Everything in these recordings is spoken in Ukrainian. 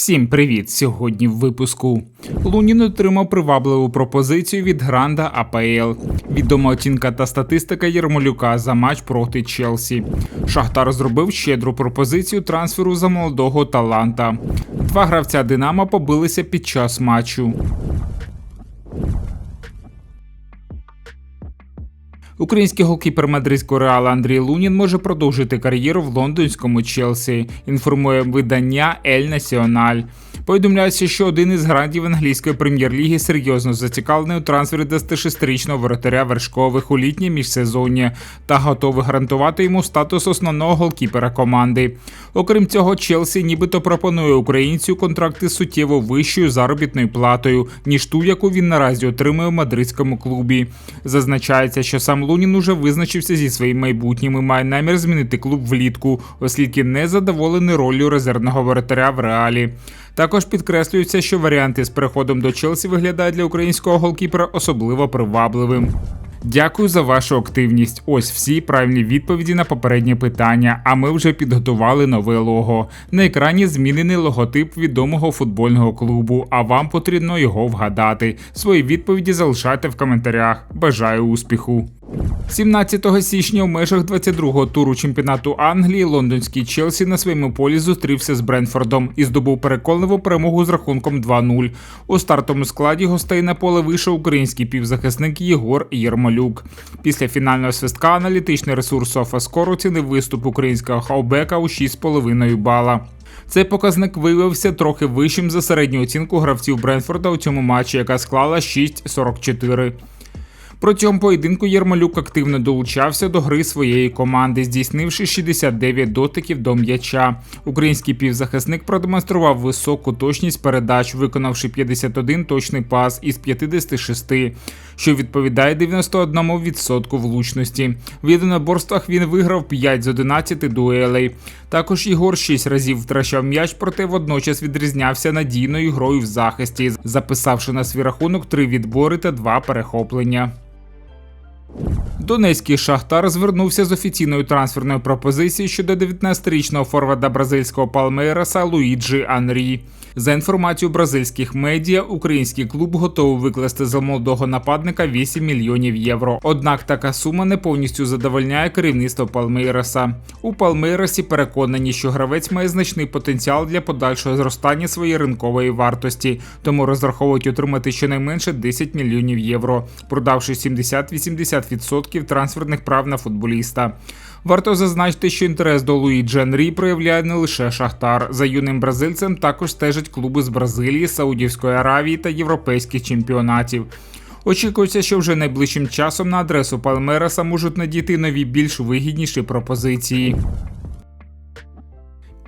Всім привіт! Сьогодні в випуску Лунін отримав привабливу пропозицію від Гранда АПЛ. Відома оцінка та статистика Єрмолюка за матч проти Челсі. Шахтар зробив щедру пропозицію трансферу за молодого таланта. Два гравця Динамо побилися під час матчу. Український голкіпер мадридського реала Андрій Лунін може продовжити кар'єру в лондонському Челсі. Інформує видання Ель Національ. Повідомляється, що один із грандів англійської прем'єр-ліги серйозно зацікавлений у трансфері 26-річного воротаря вершкових у літнє міжсезоння та готовий гарантувати йому статус основного голкіпера команди. Окрім цього, Челсі нібито пропонує українцю контракти з суттєво вищою заробітною платою, ніж ту, яку він наразі отримує в мадридському клубі. Зазначається, що сам Лунін уже визначився зі своїм майбутнім і має намір змінити клуб влітку, оскільки не задоволений роллю резервного воротаря в реалі. Також підкреслюється, що варіанти з переходом до Челсі виглядають для українського голкіпера особливо привабливим. Дякую за вашу активність. Ось всі правильні відповіді на попереднє питання. А ми вже підготували нове лого. На екрані змінений логотип відомого футбольного клубу. А вам потрібно його вгадати. Свої відповіді залишайте в коментарях. Бажаю успіху! 17 січня у межах 22-го туру чемпіонату Англії лондонський Челсі на своєму полі зустрівся з Бренфордом і здобув переконливу перемогу з рахунком 2-0. У стартовому складі гостей на поле вийшов український півзахисник Єгор Єрмолюк. Після фінального свистка аналітичний ресурс Софаскор оцінив виступ українського хаубека у 6,5 бала. Цей показник виявився трохи вищим за середню оцінку гравців Бренфорда у цьому матчі, яка склала 6,44. Протягом поєдинку Єрмолюк активно долучався до гри своєї команди, здійснивши 69 дотиків до м'яча. Український півзахисник продемонстрував високу точність передач, виконавши 51 точний пас із 56, що відповідає 91% влучності. В єдиноборствах він виграв 5 з 11 дуелей. Також Ігор 6 разів втрачав м'яч, проте водночас відрізнявся надійною грою в захисті, записавши на свій рахунок 3 відбори та 2 перехоплення. you Донецький шахтар звернувся з офіційною трансферною пропозицією щодо 19-річного форварда бразильського Палмейраса Луїджі Анрі. За інформацією бразильських медіа, український клуб готовий викласти за молодого нападника 8 мільйонів євро. Однак така сума не повністю задовольняє керівництво Палмейраса. У Палмейрасі переконані, що гравець має значний потенціал для подальшого зростання своєї ринкової вартості, тому розраховують отримати щонайменше 10 мільйонів євро, продавши 70-80% трансферних прав на футболіста. Варто зазначити, що інтерес до Луї Дженрі проявляє не лише Шахтар. За юним бразильцем також стежать клуби з Бразилії, Саудівської Аравії та європейських чемпіонатів. Очікується, що вже найближчим часом на адресу Палмераса можуть надійти нові більш вигідніші пропозиції.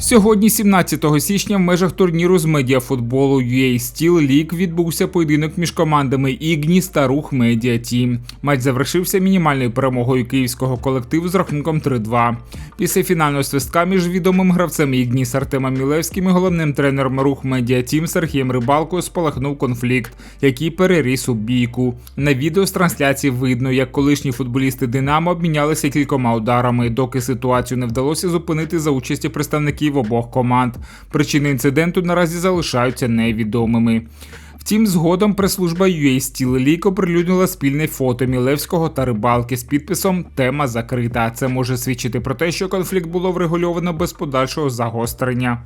Сьогодні, 17 січня, в межах турніру з медіафутболу UA Steel League відбувся поєдинок між командами Ігніс та Рух Медіа Тім. Матч завершився мінімальною перемогою київського колективу з рахунком 3-2. Після фінального свистка між відомим гравцем Ігніс Артемом Мілевським і головним тренером Рух Медіа Тім Сергієм Рибалкою спалахнув конфлікт, який переріс у бійку. На відео з трансляції видно, як колишні футболісти Динамо обмінялися кількома ударами, доки ситуацію не вдалося зупинити за участі представників представників обох команд. Причини інциденту наразі залишаються невідомими. Втім, згодом прес-служба UA Steel League оприлюднила спільне фото Мілевського та рибалки з підписом Тема закрита. Це може свідчити про те, що конфлікт було врегульовано без подальшого загострення.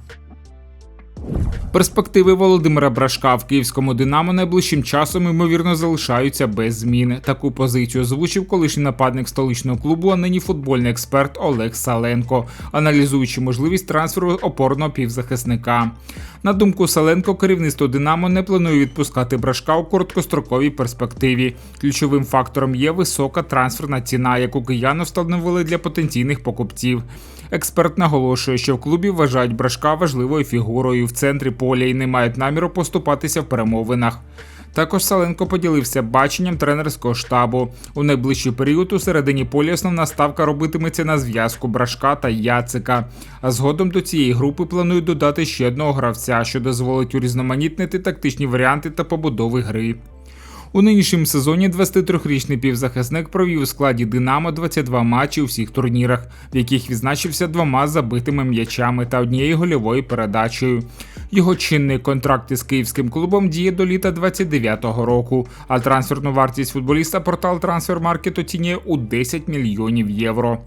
Перспективи Володимира Брашка в київському Динамо найближчим часом ймовірно залишаються без змін. Таку позицію озвучив колишній нападник столичного клубу, а нині футбольний експерт Олег Саленко, аналізуючи можливість трансферу опорного півзахисника. На думку Саленко, керівництво Динамо не планує відпускати брашка у короткостроковій перспективі. Ключовим фактором є висока трансферна ціна, яку кияни встановили для потенційних покупців. Експерт наголошує, що в клубі вважають брашка важливою фігурою центрі поля і не мають наміру поступатися в перемовинах. Також Саленко поділився баченням тренерського штабу. У найближчий період у середині поля основна ставка робитиметься на зв'язку Брашка та Яцика. А згодом до цієї групи планують додати ще одного гравця, що дозволить урізноманітнити тактичні варіанти та побудови гри. У нинішньому сезоні 23-річний півзахисник провів у складі Динамо 22 матчі у всіх турнірах, в яких відзначився двома забитими м'ячами та однією гольовою передачею. Його чинний контракт із київським клубом діє до літа 29-го року, а трансферну вартість футболіста портал Трансфермаркет оцінює у 10 мільйонів євро.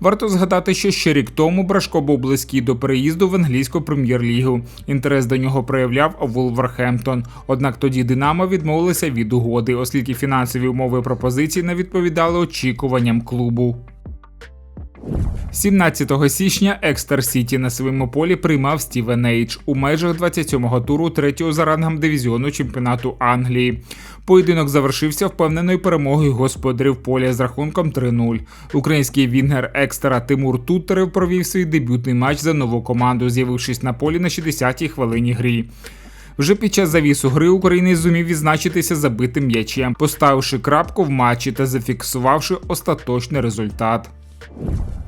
Варто згадати, що ще рік тому Брашко був близький до переїзду в англійську прем'єр-лігу. Інтерес до нього проявляв Вулверхемптон. Однак тоді Динамо відмовилися від угоди, оскільки фінансові умови пропозиції не відповідали очікуванням клубу. 17 січня Екстер Сіті на своєму полі приймав Стівен Ейдж у межах 27-го туру третього за рангом дивізіону чемпіонату Англії. Поєдинок завершився впевненою перемогою господарів поля з рахунком 3-0. Український вінгер Екстера Тимур Туттерев провів свій дебютний матч за нову команду, з'явившись на полі на 60-й хвилині грі. Вже під час завісу гри українець зумів відзначитися забитим м'ячем, поставивши крапку в матчі та зафіксувавши остаточний результат. you